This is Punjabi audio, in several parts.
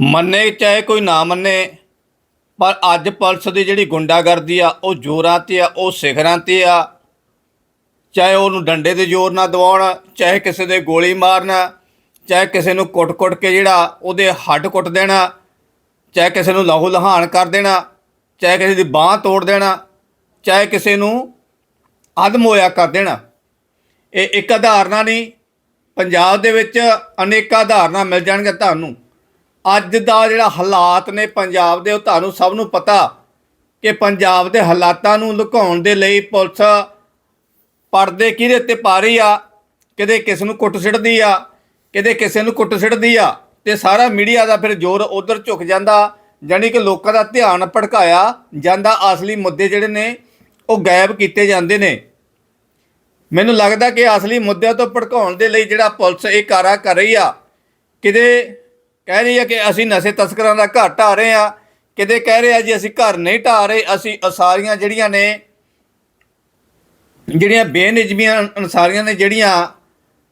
ਮੰਨੇ ਚਾਹੇ ਕੋਈ ਨਾ ਮੰਨੇ, ਪਰ ਅੱਜ ਪੁਲਿਸ ਦੀ ਜਿਹੜੀ ਗੁੰਡਾਗਰਦੀ ਆ, ਉਹ ਜ਼ੋਰਾਂ ਤੇ ਆ, ਉਹ ਸਿਖਰਾਂ ਤੇ ਆ। ਚਾਹੇ ਉਹਨੂੰ ਡੰਡੇ ਦੇ ਜ਼ੋਰ ਨਾਲ ਦਵਾਉਣ ਚਾਹੇ ਕਿਸੇ ਦੇ ਗੋਲੀ ਮਾਰਨ, ਚਾਹੇ ਕਿਸੇ ਨੂੰ ਕੁੱਟ-ਕੁੱਟ ਕੇ ਜਿਹੜਾ ਉਹਦੇ ਹੱਡ ਕੁੱਟ ਦੇਣਾ, ਚਾਹੇ ਕਿਸੇ ਨੂੰ ਲਾਹੂ ਲਹਾਨ ਕਰ ਦੇਣਾ, ਚਾਹੇ ਕਿਸੇ ਦੀ ਬਾਹ ਤੋੜ ਦੇਣਾ, ਚਾਹੇ ਕਿਸੇ ਨੂੰ ਅਦਮ ਹੋਇਆ ਕਰ ਦੇਣਾ। ਇਹ ਇੱਕ ਉਦਾਹਰਨਾਂ ਨਹੀਂ, ਪੰਜਾਬ ਦੇ ਵਿੱਚ ਅਨੇਕਾਂ ਉਦਾਹਰਨਾਂ ਮਿਲ ਜਾਣਗੇ ਤੁਹਾਨੂੰ। ਅੱਜ ਦਾ ਜਿਹੜਾ ਹਾਲਾਤ ਨੇ ਪੰਜਾਬ ਦੇ, ਉਹ ਤੁਹਾਨੂੰ ਸਭ ਨੂੰ ਪਤਾ ਕਿ ਪੰਜਾਬ ਦੇ ਹਾਲਾਤਾਂ ਨੂੰ ਲੁਕਾਉਣ ਦੇ ਲਈ ਪੁਲਿਸ ਪਰਦੇ ਕਿਹਦੇ ਉੱਤੇ ਪਾ ਰਹੀ ਆ ਕਿਤੇ ਕਿਸ ਨੂੰ ਕੁੱਟ ਸਿੱਟਦੀ ਆ ਕਿਤੇ ਕਿਸੇ ਨੂੰ ਕੁੱਟ ਸਿੱਟਦੀ ਆ, ਤੇ ਸਾਰਾ ਮੀਡੀਆ ਦਾ ਫਿਰ ਜ਼ੋਰ ਉਧਰ ਝੁਕ ਜਾਂਦਾ, ਜਾਣੀ ਕਿ ਲੋਕਾਂ ਦਾ ਧਿਆਨ ਭਟਕਾਇਆ ਜਾਂਦਾ, ਅਸਲੀ ਮੁੱਦੇ ਜਿਹੜੇ ਨੇ, ਉਹ ਗਾਇਬ ਕੀਤੇ ਜਾਂਦੇ ਨੇ। ਮੈਨੂੰ ਲੱਗਦਾ ਕਿ ਅਸਲੀ ਮੁੱਦਿਆਂ ਤੋਂ ਭੜਕਾਉਣ ਦੇ ਲਈ ਜਿਹੜਾ ਪੁਲਿਸ ਇਹ ਕਾਰਾ ਕਰ ਰਹੀ ਆ, ਕਿਤੇ ਕਹਿ ਰਹੀ ਹੈ ਕਿ ਅਸੀਂ ਨਸ਼ੇ ਤਸਕਰਾਂ ਦਾ ਘਰ ਢਾਹ ਰਹੇ ਆ ਕਿਤੇ ਕਹਿ ਰਹੇ ਆ ਜੀ, ਅਸੀਂ ਘਰ ਨਹੀਂ ਢਾਹ ਰਹੇ, ਅਸੀਂ ਅਸਾਰੀਆਂ ਜਿਹੜੀਆਂ ਨੇ, ਜਿਹੜੀਆਂ ਬੇਨਿਜਮੀਆਂ ਅਨਸਾਰੀਆਂ ਨੇ ਜਿਹੜੀਆਂ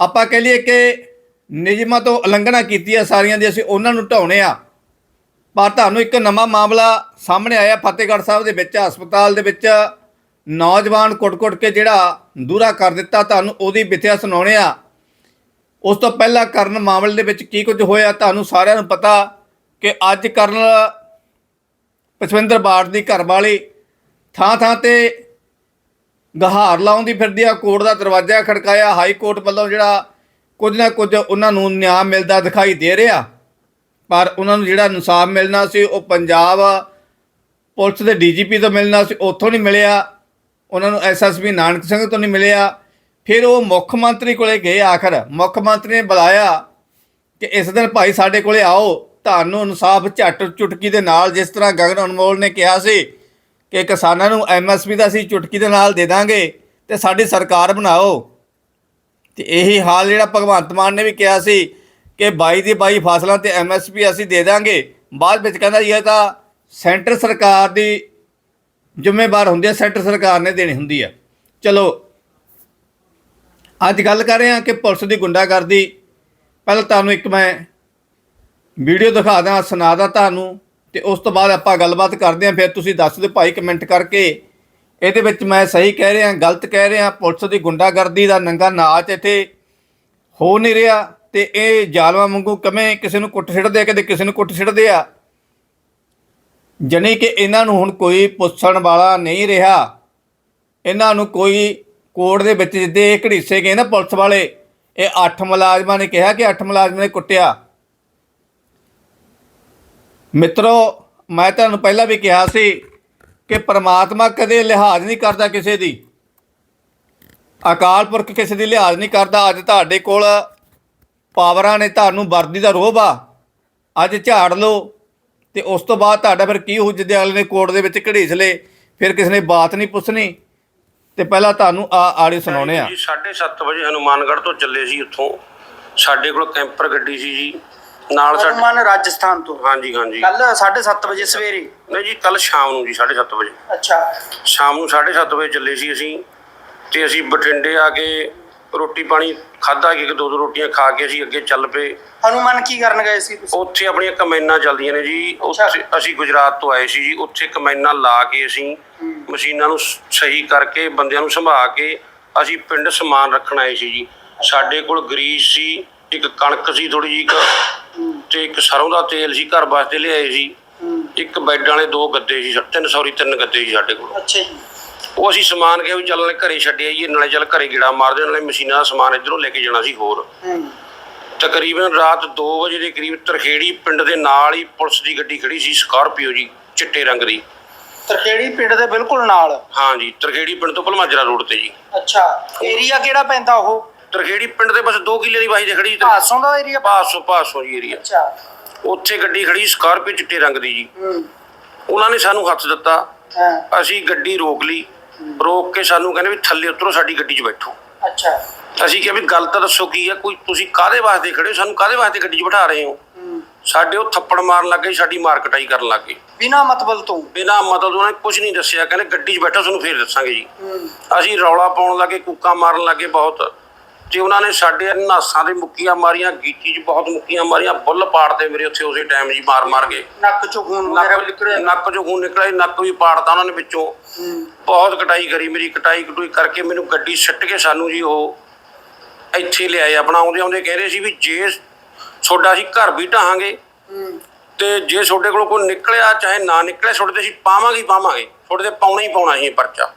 ਆਪਾਂ ਕਹਿ ਲਈਏ ਕਿ ਨਿਯਮਾਂ ਤੋਂ ਉਲੰਘਣਾ ਕੀਤੀ ਆ ਸਾਰੀਆਂ ਦੀ, ਅਸੀਂ ਉਹਨਾਂ ਨੂੰ ਢਾਉਣੇ ਆ ਪਰ ਤੁਹਾਨੂੰ ਇੱਕ ਨਵਾਂ ਮਾਮਲਾ ਸਾਹਮਣੇ ਆਇਆ ਫਤਿਹਗੜ੍ਹ ਸਾਹਿਬ ਦੇ ਵਿੱਚ, ਹਸਪਤਾਲ ਦੇ ਵਿੱਚ। ਨੌਜਵਾਨ ਕੁੱਟ-ਕੁੱਟ ਕੇ ਜਿਹੜਾ ਦੂਰਾ ਕਰ ਦਿੱਤਾ, ਤੁਹਾਨੂੰ ਉਹਦੀ ਵਿਥਿਆ ਸੁਣਾਉਣੇ ਆ ਉਸ ਤੋਂ ਪਹਿਲਾਂ ਕਰਨ ਮਾਮਲੇ ਦੇ ਵਿੱਚ ਕੀ ਕੁਝ ਹੋਇਆ ਤੁਹਾਨੂੰ ਸਾਰਿਆਂ ਨੂੰ ਪਤਾ ਕਿ ਅੱਜ ਕਰਨ ਪਛਵਿੰਦਰ ਬਾੜ ਦੀ ਘਰਵਾਲੀ ਥਾਂ ਥਾਂ ਤੇ ਗਹਾਰ ਲਾਉਂਦੀ ਫਿਰਦੀ ਆ, ਕੋਰਟ ਦਾ ਦਰਵਾਜ਼ਾ ਖੜਕਾਇਆ, ਹਾਈ ਕੋਰਟ ਵੱਲੋਂ ਜਿਹੜਾ ਕੁਝ ਨਾ ਕੁਝ ਉਹਨਾਂ ਨੂੰ ਨਿਆਂ ਮਿਲਦਾ ਦਿਖਾਈ ਦੇ ਰਿਹਾ। ਪਰ ਉਹਨਾਂ ਨੂੰ ਜਿਹੜਾ ਇਨਸਾਫ ਮਿਲਣਾ ਸੀ, ਉਹ ਪੰਜਾਬ ਪੁਲਿਸ ਦੇ ਡੀਜੀਪੀ ਤੋਂ ਮਿਲਣਾ ਸੀ, ਉੱਥੋਂ ਨਹੀਂ ਮਿਲਿਆ। ਉਹਨਾਂ ਨੂੰ ਐਸਐਸਪੀ ਨਾਨਕ ਸਿੰਘ ਤੋਂ ਨਹੀਂ ਮਿਲਿਆ। ਫਿਰ ਉਹ ਮੁੱਖ ਮੰਤਰੀ ਕੋਲੇ ਗਏ ਆਖਰ। ਮੁੱਖ ਮੰਤਰੀ ਨੇ ਬੁਲਾਇਆ ਕਿ ਇਸ ਦਿਨ ਭਾਈ ਸਾਡੇ ਕੋਲੇ ਆਓ। ਤੁਹਾਨੂੰ ਇਨਸਾਫ ਝੱਟ ਚੁਟਕੀ ਦੇ ਨਾਲ, ਜਿਸ ਤਰ੍ਹਾਂ ਗਗਨ ਅਨਮੋਲ ਨੇ ਕਿਹਾ ਸੀ ਕਿ ਕਿਸਾਨਾਂ ਨੂੰ ਐਮਐਸਪੀ ਦਾ ਅਸੀਂ ਚੁਟਕੀ ਦੇ ਨਾਲ ਦੇ ਦਾਂਗੇ ਤੇ ਸਾਡੀ ਸਰਕਾਰ ਬਣਾਓ। ਤੇ ਇਹੀ ਹਾਲ ਜਿਹੜਾ ਭਗਵੰਤ ਮਾਨ ਨੇ ਵੀ ਕਿਹਾ ਸੀ ਕਿ 22 ਦੀ 22 ਫਸਲਾਂ ਤੇ ਐਮਐਸਪੀ ਅਸੀਂ ਦੇ ਦਾਂਗੇ। ਬਾਅਦ ਵਿੱਚ ਕਹਿੰਦਾ ਜੀ ਇਹ ਤਾਂ ਸੈਂਟਰ ਸਰਕਾਰ ਦੀ ਜ਼ਿੰਮੇਵਾਰ ਹੁੰਦੀ ਹੈ, ਸੈਂਟਰ ਸਰਕਾਰ ਨੇ ਦੇਣੀ ਹੁੰਦੀ ਹੈ। ਚਲੋ ਅੱਜ ਗੱਲ ਕਰ ਰਹੇ ਹਾਂ ਕਿ ਪੁਲਿਸ ਦੀ ਗੁੰਡਾਗਰਦੀ। ਪਹਿਲਾਂ ਤੁਹਾਨੂੰ ਇੱਕ ਮੈਂ ਵੀਡੀਓ ਦਿਖਾ ਦਾਂ ਸੁਣਾ ਦਾਂ ਤੁਹਾਨੂੰ, ਤੇ ਉਸ ਤੋਂ ਬਾਅਦ ਆਪਾਂ ਗੱਲਬਾਤ ਕਰਦੇ ਹਾਂ। ਫਿਰ ਤੁਸੀਂ ਦੱਸ ਦਿਓ ਭਾਈ ਕਮੈਂਟ ਕਰਕੇ। ਇਹਦੇ ਵਿੱਚ ਮੈਂ ਸਹੀ ਕਹਿ ਰਿਹਾ, ਗਲਤ ਕਹਿ ਰਿਹਾ, ਪੁਲਿਸ ਦੀ ਗੁੰਡਾਗਰਦੀ ਦਾ ਨੰਗਾ ਨਾਚ ਇੱਥੇ ਹੋ ਨਹੀਂ ਰਿਹਾ, ਤੇ ਇਹ ਜ਼ਾਲਮਾਂ ਵਾਂਗੂ ਕਵੇਂ ਕਿਸੇ ਨੂੰ ਕੁੱਟ ਸਿੱਟਦੇ ਆ ਕਦੇ ਕਿਸੇ ਨੂੰ ਕੁੱਟ ਸਿੱਟਦੇ ਆ? ਜਣੀ ਕਿ ਇਹਨਾਂ ਨੂੰ ਹੁਣ ਕੋਈ ਪੁੱਛਣ ਵਾਲਾ ਨਹੀਂ ਰਿਹਾ। ਇਹਨਾਂ ਨੂੰ ਕੋਈ ਕੋਰਟ ਦੇ ਵਿੱਚ ਜਿੱਦੇ ਇਹ ਘੜੀਸੇ ਗਏ ਨਾ ਪੁਲਿਸ ਵਾਲੇ, ਇਹ ਅੱਠ ਮੁਲਾਜ਼ਮਾਂ ਨੇ ਕਿਹਾ ਕਿ ਅੱਠ ਮੁਲਾਜ਼ਮਾਂ ਨੇ ਕੁੱਟਿਆ। ਮਿੱਤਰੋ, ਮੈਂ ਤੁਹਾਨੂੰ ਪਹਿਲਾਂ ਵੀ ਕਿਹਾ ਸੀ ਕਿ ਪ੍ਰਮਾਤਮਾ ਕਦੇ ਲਿਹਾਜ਼ ਨਹੀਂ ਕਰਦਾ ਕਿਸੇ ਦੀ। ਅਕਾਲ ਪੁਰਖ ਕਿਸੇ ਦੀ ਲਿਹਾਜ਼ ਨਹੀਂ ਕਰਦਾ। ਅੱਜ ਤੁਹਾਡੇ ਕੋਲ ਪਾਵਰਾਂ ਨੇ ਤੁਹਾਨੂੰ ਵਰਦੀ ਦਾ ਰੋਹ ਆ। ਅੱਜ ਝਾੜ ਲਓ ਤੇ ਉਸ ਤੋਂ ਬਾਅਦ ਤੁਹਾਡਾ ਫਿਰ ਕੀ ਹੋ ਜਿੱਦੇ ਅਗਲੇ ਨੇ ਕੋਰਟ ਦੇ ਵਿੱਚ ਘੜੀਸ ਲਏ, ਫਿਰ ਕਿਸੇ ਨੇ ਬਾਤ ਨਹੀਂ ਪੁੱਛਣੀ। ਤੇ ਪਹਿਲਾਂ ਤੁਹਾਨੂੰ ਆ ਆੜੀ ਸੁਣਾਉਣੇ ਆ। ਜੀ 7:30 ਵਜੇ ਹਨੂਮਾਨਗੜ੍ਹ ਤੋਂ ਚੱਲੇ ਸੀ ਉੱਥੋਂ। ਸਾਡੇ ਕੋਲ ਕੈਂਪਰ ਗੱਡੀ ਸੀ ਜੀ। ਨਾਲ ਸਾਡੇ ਹਨੂਮਾਨ ਰਾਜਸਥਾਨ ਤੋਂ। ਹਾਂਜੀ ਹਾਂਜੀ। ਕੱਲ 7:30 ਵਜੇ ਸਵੇਰੇ? ਨਹੀਂ ਜੀ ਕੱਲ ਸ਼ਾਮ ਨੂੰ ਜੀ 7:30 ਵਜੇ। ਅੱਛਾ। ਸ਼ਾਮ ਨੂੰ 7:30 ਵਜੇ ਚੱਲੇ ਸੀ ਅਸੀਂ। ਤੇ ਅਸੀਂ ਬਠਿੰਡੇ ਆ ਕੇ ਰੋਟੀ ਪਾਣੀ ਖਾਧਾ ਕਿ ਦੋ ਦੋ ਰੋਟੀਆਂ ਖਾ ਕੇ ਅਸੀਂ ਅੱਗੇ ਚੱਲ ਪਏ। ਹਨੂਮਾਨ ਕੀ ਕਰਨ ਗਏ ਸੀ ਤੁਸੀਂ? ਉੱਥੇ ਆਪਣੀਆਂ ਕਮੈਨਾਂ ਚੱਲਦੀਆਂ ਨੇ ਜੀ। ਉੱਥੇ ਅਸੀਂ ਗੁਜਰਾਤ ਤੋਂ ਆਏ ਸੀ ਜੀ। ਉੱਥੇ ਕਮੈਨਾਂ ਲਾ ਕੇ ਅਸੀਂ ਮਸ਼ੀਨਾਂ ਨੂੰ ਸਹੀ ਕਰਕੇ ਬੰਦਿਆਂ ਨੂੰ ਸੰਭਾਲ ਕੇ ਅਸੀਂ ਪਿੰਡ ਸਮਾਨ ਰੱਖਣ ਆਏ ਸੀ ਜੀ। ਸਾਡੇ ਕੋਲ ਗਰੀਸ ਸੀ ਇੱਕ ਕਣਕ ਸੀ ਥੋੜੀ ਇੱਕ ਤੇ ਇੱਕ ਸਰੋਂ ਦਾ ਤੇਲ ਸੀ ਘਰ ਵਾਸਤੇ ਲਿਆਏ ਸੀ। ਇੱਕ ਬੈੱਡ ਵਾਲੇ ਦੋ ਗੱਦੇ ਸੀ ਤਿੰਨ ਸੌਰੀ ਤਿੰਨ ਗੱਦੇ ਸੀ ਸਾਡੇ ਕੋਲ। ਅੱਛਾ ਜੀ। ਉਹ ਅਸੀਂ ਸਮਾਨ ਕਿਹਾ ਵੀ ਚੱਲ ਨਾਲੇ ਘਰੇ ਛੱਡ ਆਈਏ ਨਾਲੇ ਚੱਲ ਘਰੇ ਗੇੜਾ ਮਾਰਦੇ ਨਾਲੇ ਮਸ਼ੀਨਾਂ ਦਾ ਸਮਾਨ ਇੱਧਰੋਂ ਲੈ ਕੇ ਜਾਣਾ ਸੀ ਹੋਰ। ਤਕਰੀਬਨ ਰਾਤ 2 ਵਜੇ ਦੇ ਕਰੀਬ ਤਰਖੇੜੀ ਪਿੰਡ ਦੇ ਨਾਲ ਹੀ ਪੁਲਿਸ ਦੀ ਗੱਡੀ ਖੜੀ ਸੀ ਸਕਾਰਪੀਓ ਜੀ ਚਿੱਟੇ ਰੰਗ ਦੀ। ਤਰਖੇੜੀ ਪਿੰਡ ਦੇ ਬਿਲਕੁਲ ਨਾਲ? ਹਾਂ ਜੀ ਤਰਖੇੜੀ ਪਿੰਡ ਤੋਂ ਭਲਮਾਜਰਾ ਰੋਡ ਤੇ ਜੀ। ਅੱਛਾ ਏਰੀਆ ਕਿਹੜਾ ਪੈਂਦਾ ਉਹ? ਤਰਖੇੜੀ ਪਿੰਡ ਦੇ ਬਸ 2 ਕਿੱਲੇ ਦੀ ਵਾਹੀ ਦੇ ਖੜੀ ਸੀ। ਭਾਸੋਂ ਦਾ ਏਰੀਆ? ਪਾਸੋਂ ਪਾਸੋਂ ਜੀ ਏਰੀਆ। ਅੱਛਾ। ਉੱਥੇ ਗੱਡੀ ਖੜੀ ਸਕਾਰਪੀਓ ਚਿੱਟੇ ਰੰਗ ਦੀ ਜੀ। ਹੂੰ। ਉਹਨਾਂ ਨੇ ਸਾਨੂੰ ਹੱਥ ਦਿੱਤਾ। ਹਾਂ। ਅਸੀਂ ਗੱਡੀ ਰੋਕ ਲਈ। ਰੋਕ ਕੇ ਸਾਨੂੰ ਕਹਿੰਦੇ ਵੀ ਥੱਲੇ ਉਤਰੋ ਸਾਡੀ ਗੱਡੀ 'ਚ ਬੈਠੋ। ਅੱਛਾ। ਅਸੀਂ ਕਿਹਾ ਵੀ ਗੱਲ ਤਾਂ ਦੱਸੋ ਕੀ ਹੈ ਕੋਈ ਤੁਸੀਂ ਕਾਦੇ ਵਾਸਤੇ ਖੜੇ ਹੋ? ਸਾਨੂੰ ਕਾਦੇ ਵਾਸਤੇ ਗੱਡੀ 'ਚ ਬਿਠਾ ਰਹੇ ਹੋ? ਸਾਡੇ ਉਹ ਥੱਪੜ ਮਾਰਨ ਲੱਗੇ ਸਾਡੀ ਮਾਰ ਕਟਾਈ ਕਰਨ ਲੱਗੇ ਬਿਨਾ ਮਤਲਬ ਤੋਂ? ਬਿਨਾਂ ਮਤਲਬ ਉਹਨਾਂ ਨੇ ਕੁਝ ਨਹੀਂ ਦੱਸਿਆ। ਕਹਿੰਦੇ ਗੱਡੀ 'ਚ ਬੈਠੋ ਤੁਹਾਨੂੰ ਫੇਰ ਦੱਸਾਂਗੇ ਜੀ। ਅਸੀਂ ਰੌਲਾ ਪਾਉਣ ਲੱਗੇ ਕੂਕਾਂ ਮਾਰਨ ਲੱਗੇ ਬਹੁਤ। ਤੇ ਉਹਨਾਂ ਨੇ ਸਾਡੇ ਨਾਸਾਂ ਦੇ ਮੁੱਕੀਆਂ ਮਾਰੀਆਂ ਗੀਚੀ 'ਚ ਬਹੁਤ ਮੁੱਕੀਆਂ ਮਾਰੀਆਂ ਬੁੱਲ ਪਾੜਦੇ ਮੇਰੇ ਉੱਥੇ ਉਸੇ ਟਾਈਮ ਜੀ ਮਾਰ ਮਾਰ ਗਏ। ਨੱਕ ਚੋਂ ਖੂਨ ਵਗੈਰਾ ਨਿਕਲਿਆ? ਨੱਕ ਚੋਂ ਖੂਨ ਨਿਕਲਿਆ ਜੀ, ਨੱਕ ਵੀ ਪਾੜਤਾ ਉਹਨਾਂ ਨੇ ਵਿੱਚੋਂ। ਬਹੁਤ ਕਟਾਈ ਕਰੀ ਮੇਰੀ ਕਟਾਈ ਕਟੂਈ ਕਰਕੇ ਮੈਨੂੰ ਗੱਡੀ ਸਿੱਟ ਕੇ ਸਾਨੂੰ ਜੀ ਉਹ ਇੱਥੇ ਲਿਆਏ ਆਪਣਾ ਆਉਂਦੇ ਆਉਂਦੇ ਕਹਿ ਰਹੇ ਸੀ ਵੀ ਜੇ ਤੁਹਾਡਾ ਅਸੀਂ ਘਰ ਵੀ ਢਾਹਾਂਗੇ ਤੇ ਜੇ ਤੁਹਾਡੇ ਕੋਲੋਂ ਕੋਈ ਨਿਕਲਿਆ ਚਾਹੇ ਨਾ ਨਿਕਲੇ ਤੁਹਾਡੇ ਤੇ ਅਸੀਂ ਪਾਵਾਂਗੇ ਹੀ ਪਾਵਾਂਗੇ। ਤੁਹਾਡੇ ਤੇ ਪਾਉਣਾ ਹੀ ਪਾਉਣਾ ਸੀ ਪਰਚਾ।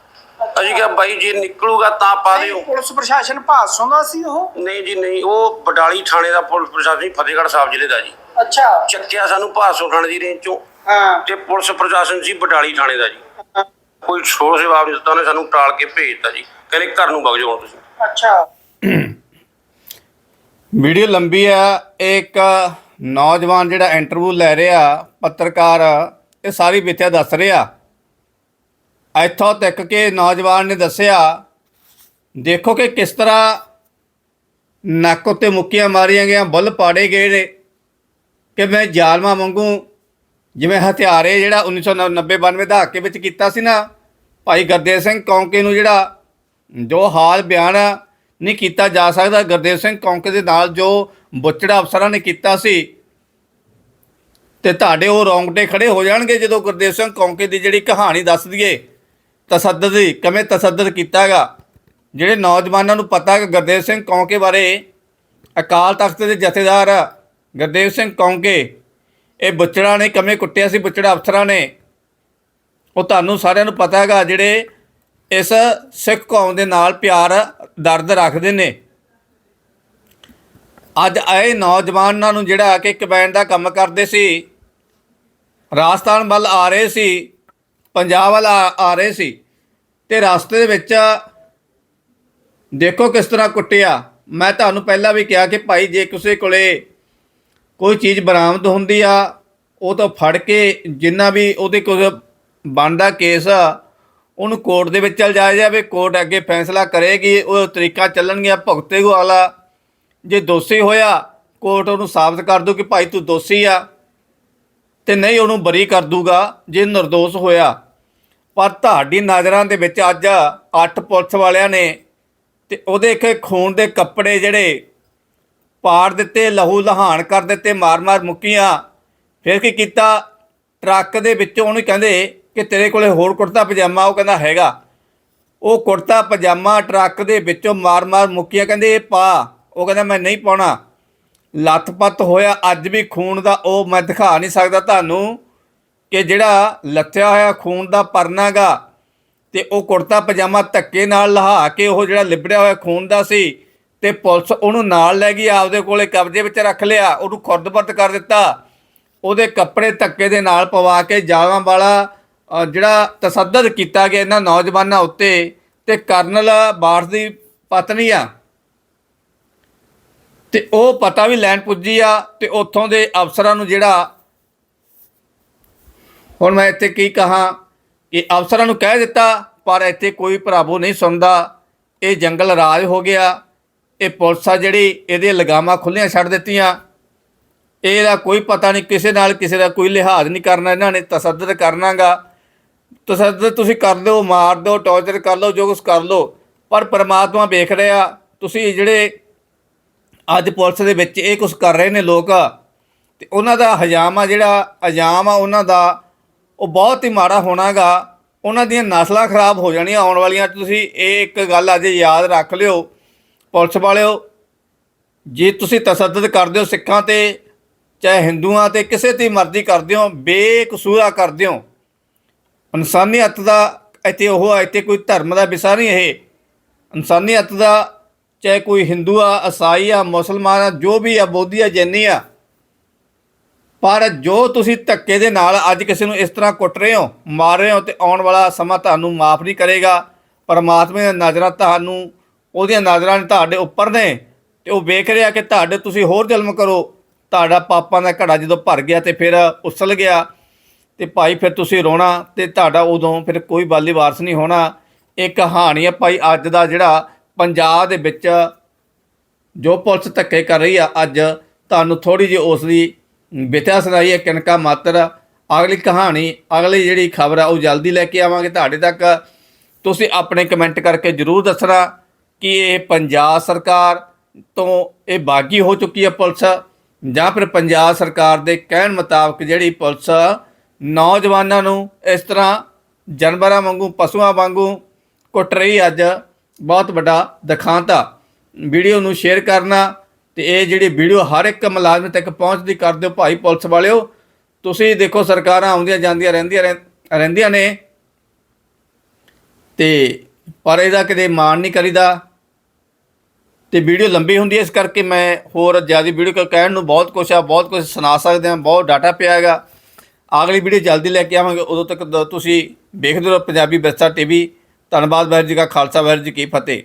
ਅਸੀਂ ਕਿਹਾ ਬਾਈ ਜੇ ਨਿਕਲੂਗਾ ਤਾਂ ਪਾ ਦਿਓ। ਨਹੀਂ, ਪੁਲਿਸ ਪ੍ਰਸ਼ਾਸਨ ਭਾਸੋਂ ਦਾ ਸੀ ਉਹ? ਨਹੀਂ ਜੀ ਨਹੀਂ ਉਹ ਬਡਾਲੀ ਥਾਣੇ ਦਾ ਪੁਲਿਸ ਪ੍ਰਸ਼ਾਸਨ ਫਤਿਹਗੜ੍ਹ ਸਾਹਿਬ ਜ਼ਿਲ੍ਹੇ ਦਾ ਜੀ। ਅੱਛਾ। ਚੱਕਿਆ ਸਾਨੂੰ ਭਾਸੋ ਥਾਣੇ ਦੀ ਰੇਂਜ ਚੋਂ। ਹਾਂ। ਤੇ ਪੁਲਿਸ ਪ੍ਰਸ਼ਾਸਨ ਸੀ ਬਡਾਲੀ ਥਾਣੇ ਦਾ ਜੀ। ਕੋਈ ਛੋੜ ਜਵਾਬ ਨਹੀਂ ਦਿੱਤਾ ਉਹਨੇ ਸਾਨੂੰ ਟਾਲ ਕੇ ਭੇਜਤਾ ਜੀ। ਕਹਿੰਦੇ ਘਰ ਨੂੰ ਵਗ ਜਾਓ ਹੁਣ ਤੁਸੀਂ। ਅੱਛਾ। ਵੀਡੀਓ ਲੰਬੀ ਆ ਇੱਕ ਨੌਜਵਾਨ ਜਿਹੜਾ ਇੰਟਰਵਿਊ ਲੈ ਰਿਹਾ ਪੱਤਰਕਾਰ ਇਹ ਸਾਰੀ ਵਿਥਿਆ ਦੱਸ ਰਿਹਾ। ਇੱਥੋਂ ਤੱਕ ਕਿ ਨੌਜਵਾਨ ਨੇ ਦੱਸਿਆ, ਦੇਖੋ ਕਿ ਕਿਸ ਤਰ੍ਹਾਂ ਨੱਕ ਉੱਤੇ ਮੁੱਕੀਆਂ ਮਾਰੀਆਂ ਗਈਆਂ, ਬੁੱਲ ਪਾੜੇ ਗਏ ਨੇ, ਕਿ ਮੈਂ ਜ਼ਾਲਮਾਂ ਵਾਂਗੂ ਜਿਵੇਂ ਹਥਿਆਰੇ ਜਿਹੜਾ 1990 92 ਦਹਾਕੇ ਵਿੱਚ ਕੀਤਾ ਸੀ ਨਾ, ਭਾਈ ਗੁਰਦੇਵ ਸਿੰਘ ਕੌਂਕੇ ਨੂੰ ਜਿਹੜਾ ਜੋ ਹਾਲ ਬਿਆਨ ਨਹੀਂ ਕੀਤਾ ਜਾ ਸਕਦਾ, ਗੁਰਦੇਵ ਸਿੰਘ ਕੌਂਕੇ ਦੇ ਨਾਲ ਜੋ ਬੁੱਚੜਾ ਅਫਸਰਾਂ ਨੇ ਕੀਤਾ ਸੀ, ਤੇ ਤੁਹਾਡੇ ਉਹ ਰੌਂਗਟੇ ਖੜੇ ਹੋ ਜਾਣਗੇ ਜਦੋਂ ਗੁਰਦੇਵ ਸਿੰਘ ਕੌਂਕੇ ਦੀ ਜਿਹੜੀ ਕਹਾਣੀ ਦੱਸ ਦਈਏ। ਤਸੱਦਦ ਦੀ, ਕਿਵੇਂ ਤਸੱਦਦ ਕੀਤਾਗਾ? ਜਿਹੜੇ ਨੌਜਵਾਨਾਂ ਨੂੰ ਪਤਾ ਕਿ ਗੁਰਦੇਵ ਸਿੰਘ ਕੌਂਕੇ ਬਾਰੇ ਅਕਾਲ ਤਖਤ ਦੇ ਜਥੇਦਾਰ ਗੁਰਦੇਵ ਸਿੰਘ ਕੌਂਕੇ, ਇਹ ਬੁੱਚੜਾ ਨੇ ਕਿਵੇਂ ਕੁੱਟਿਆ ਸੀ, ਬੁੱਚੜਾ ਅਫਸਰਾਂ ਨੇ? ਉਹ ਤੁਹਾਨੂੰ ਸਾਰਿਆਂ ਨੂੰ ਪਤਾ ਹੈਗਾ ਜਿਹੜੇ ਇਸ ਸਿੱਖ ਕੌਮ ਦੇ ਨਾਲ ਪਿਆਰ, ਦਰਦ ਰੱਖਦੇ ਨੇ। ਅੱਜ ਆਏ ਨੌਜਵਾਨਾਂ ਨੂੰ ਜਿਹੜਾ ਕਿ ਕਬੈਨ ਦਾ ਕੰਮ ਕਰਦੇ ਸੀ, ਰਾਜਸਥਾਨ ਵੱਲ ਆ ਰਹੇ ਸੀ, ਪੰਜਾਬ ਵੱਲ ਆ ਰਹੇ ਸੀ। ਤੇ ਰਸਤੇ ਦੇ ਵਿੱਚ ਦੇਖੋ ਕਿਸ ਤਰ੍ਹਾਂ ਕੁੱਟਿਆ। ਮੈਂ ਤੁਹਾਨੂੰ ਪਹਿਲਾਂ ਵੀ ਕਿਹਾ ਕਿ ਭਾਈ ਜੇ ਕਿਸੇ ਕੋਲੇ ਕੋਈ ਚੀਜ਼ ਬਰਾਮਦ ਹੁੰਦੀ ਆ, ਉਹ ਤਾਂ ਫੜ ਕੇ ਜਿੰਨਾ ਵੀ ਉਹਦੇ ਕੋਲ ਬਣਦਾ ਕੇਸ ਆ, ਉਹਨੂੰ ਕੋਰਟ ਦੇ ਵਿੱਚ ਚਲ ਜਾਇਆ ਜਾਵੇ। ਕੋਰਟ ਅੱਗੇ ਫੈਸਲਾ ਕਰੇਗੀ, ਉਹ ਤਰੀਕਾ ਚੱਲਣਗੇ ਭੁਗਤੇਗਾ ਵਾਲਾ ਜੇ ਦੋਸ਼ੀ ਹੋਇਆ, ਕੋਰਟ ਉਹਨੂੰ ਸਾਬਤ ਕਰ ਦੂ ਕਿ ਭਾਈ ਤੂੰ ਦੋਸ਼ੀ ਆ ਤੇ ਨਹੀਂ ਉਹਨੂੰ ਬਰੀ ਕਰ ਦੂਗਾ, ਜੇ ਨਿਰਦੋਸ਼ ਹੋਇਆ। ਪਰ ਤੁਹਾਡੀ ਨਜ਼ਰਾਂ ਦੇ ਵਿੱਚ ਅੱਜ ਅੱਠ ਪੁਲਿਸ ਵਾਲਿਆਂ ਨੇ ਤੇ ਉਹਦੇ ਇੱਕ ਖੂਨ ਦੇ ਕੱਪੜੇ ਜਿਹੜੇ ਪਾੜ ਦਿੱਤੇ, ਲਹੂ ਲਹਾਨ ਕਰ ਦਿੱਤੇ ਮਾਰ-ਮਾਰ ਮੁੱਕੀਆਂ। ਫਿਰ ਕੀ ਕੀਤਾ? ਟਰੱਕ ਦੇ ਵਿੱਚੋਂ ਉਹਨੂੰ ਕਹਿੰਦੇ ਕਿ ਤੇਰੇ ਕੋਲੇ ਹੋਰ ਕੁੜਤਾ ਪਜਾਮਾ, ਉਹ ਕਹਿੰਦਾ ਹੈਗਾ। ਉਹ ਕੁੜਤਾ ਪਜਾਮਾ ਟਰੱਕ ਦੇ ਵਿੱਚੋਂ ਮਾਰ-ਮਾਰ ਮੁੱਕੀਆਂ, ਕਹਿੰਦੇ ਇਹ ਪਾ। ਉਹ ਕਹਿੰਦਾ ਮੈਂ ਨਹੀਂ ਪਾਉਣਾ। ਲੱਥਪੱਤ ਹੋਇਆ, ਅੱਜ ਵੀ ਖੂਨ ਦਾ, ਉਹ ਮੈਂ ਦਿਖਾ ਨਹੀਂ ਸਕਦਾ ਤੁਹਾਨੂੰ। ਕਿ ਜਿਹੜਾ ਲੱਥਿਆ ਹੋਇਆ ਖੂਨ ਦਾ ਪਰਨਾਗਾ ਤੇ ਉਹ ਕੁੜਤਾ ਪਜਾਮਾ ਧੱਕੇ ਨਾਲ ਲਹਾ ਕੇ ਉਹ ਜਿਹੜਾ ਲਿਬੜਿਆ ਹੋਇਆ ਖੂਨ ਦਾ ਸੀ ਤੇ ਪੁਲਿਸ ਉਹਨੂੰ ਨਾਲ ਲੈ ਗਈ, ਆਪਦੇ ਕੋਲੇ ਕਬਜ਼ੇ ਵਿੱਚ ਰੱਖ ਲਿਆ, ਉਹਨੂੰ ਖੁਰਦਬਰਦ ਕਰ ਦਿੱਤਾ। ਉਹਦੇ ਕੱਪੜੇ ਧੱਕੇ ਦੇ ਨਾਲ ਪਵਾ ਕੇ ਜਾਵਾਂ ਵਾਲਾ ਜਿਹੜਾ ਤਸੱਦਦ ਕੀਤਾ ਗਿਆ ਇਹਨਾਂ ਨੌਜਵਾਨਾਂ ਉੱਤੇ ਤੇ ਕਰਨਲ ਬਾਰਸ ਦੀ ਪਤਨੀ ਆ। ਤੇ ਉਹ ਪਤਾ ਵੀ ਲੈਣ ਪੁੱਜੀ ਆ ਤੇ ਉੱਥੋਂ ਦੇ ਅਫਸਰਾਂ ਨੂੰ ਜਿਹੜਾ ਹੁਣ ਮੈਂ ਇੱਥੇ ਕੀ ਕਹਾਂ? ਕਿ ਅਫਸਰਾਂ ਨੂੰ ਕਹਿ ਦਿੱਤਾ, ਪਰ ਇੱਥੇ ਕੋਈ ਭਰਾਵੋ ਨਹੀਂ ਸੁਣਦਾ। ਇਹ ਜੰਗਲ ਰਾਜ ਹੋ ਗਿਆ। ਇਹ ਪੁਲਿਸ ਆ ਜਿਹੜੀ ਇਹਦੇ ਲਗਾਮਾਂ ਖੁੱਲੀਆਂ ਛੱਡ ਦਿੱਤੀਆਂ। ਇਹਦਾ ਕੋਈ ਪਤਾ ਨਹੀਂ ਕਿਸੇ ਨਾਲ ਕਿਸੇ ਦਾ ਕੋਈ ਲਿਹਾਜ਼ ਨਹੀਂ ਕਰਨਾ, ਇਹਨਾਂ ਨੇ ਤਸੱਦਦ ਕਰਨਾਗਾ। ਤਸੱਦਦ ਤੁਸੀਂ ਕਰ ਦਿਓ, ਮਾਰ ਦਿਓ, ਟੌਰਚਰ ਕਰ ਲਓ, ਜੋ ਕੁਛ ਕਰ ਲਓ। ਪਰ ਪਰਮਾਤਮਾ ਵੇਖ ਰਿਹਾ, ਤੁਸੀਂ ਜਿਹੜੇ ਅੱਜ ਪੁਲਿਸ ਦੇ ਵਿੱਚ ਇਹ ਕੁਝ ਕਰ ਰਹੇ ਨੇ ਲੋਕ, ਤੇ ਉਹਨਾਂ ਦਾ ਹਜਾਮ ਆ ਜਿਹੜਾ ਹਜਾਮ ਆ ਉਹਨਾਂ ਦਾ ਉਹ ਬਹੁਤ ਹੀ ਮਾੜਾ ਹੋਣਾਗਾ। ਉਹਨਾਂ ਦੀਆਂ ਨਸਲਾਂ ਖਰਾਬ ਹੋ ਜਾਣੀਆਂ ਆਉਣ ਵਾਲੀਆਂ। ਤੁਸੀਂ ਇਹ ਇੱਕ ਗੱਲ ਅੱਜ ਯਾਦ ਰੱਖ ਲਿਓ, ਪੁਲਿਸ ਵਾਲਿਓ। ਜੇ ਤੁਸੀਂ ਤਸੱਦਦ ਕਰਦੇ ਹੋ ਸਿੱਖਾਂ ਤੇ, ਚਾਹੇ ਹਿੰਦੂਆਂ ਤੇ, ਕਿਸੇ ਤੇ ਮਰਜ਼ੀ ਕਰਦੇ ਹੋ, ਬੇਕਸੂਰਾ ਕਰਦੇ ਹੋ। ਇਨਸਾਨੀਅਤ ਦਾ ਇੱਥੇ ਉਹ ਆ, ਇੱਥੇ ਕੋਈ ਧਰਮ ਦਾ ਵਿਸ਼ਾ ਨਹੀਂ ਇਹ। ਇਨਸਾਨੀਅਤ ਦਾ, ਚਾਹੇ ਕੋਈ ਹਿੰਦੂ ਆ ਈਸਾਈ ਆ, ਮੁਸਲਮਾਨ ਆ, ਜੋ ਵੀ ਆ, ਬੋਧੀ ਆ, ਜੈਨੀ ਆ ਪਰ ਜੋ ਤੁਸੀਂ ਧੱਕੇ ਦੇ ਨਾਲ ਅੱਜ ਕਿਸੇ ਨੂੰ ਇਸ ਤਰ੍ਹਾਂ ਕੁੱਟ ਰਹੇ ਹੋ, ਮਾਰ ਰਹੇ ਹੋ ਤੇ ਆਉਣ ਵਾਲਾ ਸਮਾਂ ਤੁਹਾਨੂੰ ਮਾਫ ਨਹੀਂ ਕਰੇਗਾ, ਪਰਮਾਤਮਾ ਦੀਆਂ ਨਜ਼ਰਾਂ ਤੁਹਾਨੂੰ, ਉਹਦੀਆਂ ਨਜ਼ਰਾਂ ਤੁਹਾਡੇ ਉੱਪਰ ਨੇ ਤੇ ਉਹ ਵੇਖ ਰਿਹਾ ਕਿ ਤੁਹਾਡੇ ਤੁਸੀਂ ਹੋਰ ਜ਼ੁਲਮ ਕਰੋ, ਤੁਹਾਡਾ ਪਾਪਾਂ ਦਾ ਘੜਾ ਜਦੋਂ ਭਰ ਗਿਆ ਤੇ ਫਿਰ ਉਸਲ ਗਿਆ ਤੇ ਭਾਈ ਫਿਰ ਤੁਸੀਂ ਰੋਣਾ ਤੇ ਤੁਹਾਡਾ ਉਦੋਂ ਫਿਰ ਕੋਈ ਬਾਲੀ ਵਾਰਸ ਨਹੀਂ ਹੋਣਾ। ਇਹ ਕਹਾਣੀ ਹੈ ਭਾਈ ਅੱਜ ਦਾ ਜਿਹੜਾ ਪੰਜਾਬ ਦੇ ਵਿੱਚ ਜੋ ਪੁਲਿਸ ਧੱਕੇ ਕਰ ਰਹੀ ਆ, ਅੱਜ ਤੁਹਾਨੂੰ ਥੋੜੀ ਜਿਹੀ ਉਸ ਦੀ ਬਿਤਿਆ ਸੁਣਾਈ ਹੈ ਕਿਨਕਾ ਮਾਤਰ। ਅਗਲੀ ਕਹਾਣੀ, ਅਗਲੀ ਜਿਹੜੀ ਖਬਰ ਆ, ਉਹ ਜਲਦੀ ਲੈ ਕੇ ਆਵਾਂਗੇ ਤੁਹਾਡੇ ਤੱਕ। ਤੁਸੀਂ ਆਪਣੇ ਕਮੈਂਟ ਕਰਕੇ ਜਰੂਰ ਦੱਸਣਾ ਕਿ ਇਹ ਪੰਜਾਬ ਸਰਕਾਰ ਤੋਂ ਇਹ ਬਾਗੀ ਹੋ ਚੁੱਕੀ ਹੈ ਪੁਲਿਸ, ਜਾਂ ਫਿਰ ਪੰਜਾਬ ਸਰਕਾਰ ਦੇ ਕਹਿਣ ਮੁਤਾਬਕ ਜਿਹੜੀ ਪੁਲਿਸ ਨੌਜਵਾਨਾਂ ਨੂੰ ਇਸ ਤਰ੍ਹਾਂ ਜਾਨਵਰਾਂ ਵਾਂਗੂ, ਪਸ਼ੂਆਂ ਵਾਂਗੂ ਕੁੱਟ ਰਹੀ ਅੱਜ ਬਹੁਤ ਵੱਡਾ ਦਿਖਾਂਤਾ। ਵੀਡੀਓ ਨੂੰ ਸ਼ੇਅਰ ਕਰਨਾ ਤੇ ਇਹ ਜਿਹੜੀ ਵੀਡੀਓ ਹਰ ਇੱਕ ਮੁਲਾਜ਼ਮ ਤੱਕ ਪਹੁੰਚਦੀ ਕਰ ਦਿਓ ਭਾਈ ਪੁਲਿਸ ਵਾਲਿਓ, ਤੁਸੀਂ ਦੇਖੋ ਸਰਕਾਰਾਂ ਆਉਂਦੀਆਂ ਜਾਂਦੀਆਂ ਰਹਿੰਦੀਆਂ ਰਹਿ- ਰਹਿੰਦੀਆਂ ਨੇ। ਤੇ ਪਰ ਇਹਦਾ ਕਦੇ ਮਾਣ ਨਹੀਂ ਕਰੀਦਾ। ਤੇ ਵੀਡੀਓ ਲੰਬੀ ਹੁੰਦੀ ਹੈ, ਇਸ ਕਰਕੇ ਮੈਂ ਹੋਰ ਜ਼ਿਆਦਾ ਵੀਡੀਓ ਕਹਿਣ ਨੂੰ ਬਹੁਤ ਕੁਛ ਆ, ਬਹੁਤ ਕੁਝ ਸੁਣਾ ਸਕਦੇ ਹਾਂ, ਬਹੁਤ ਡਾਟਾ ਪਿਆ ਹੈਗਾ। ਅਗਲੀ ਵੀਡੀਓ ਜਲਦੀ ਲੈ ਕੇ ਆਵਾਂਗੇ, ਉਦੋਂ ਤੱਕ ਤੁਸੀਂ ਵੇਖਦੇ ਰਹੋ ਪੰਜਾਬੀ ਵਿਰਸਾ ਟੀਵੀ। ਧੰਨਵਾਦ ਵਾਹਿਗੁਰੂ ਜੀ ਕਾ ਖਾਲਸਾ, ਵਾਹਿਗੁਰੂ ਜੀ ਕੀ ਫਤਿਹ।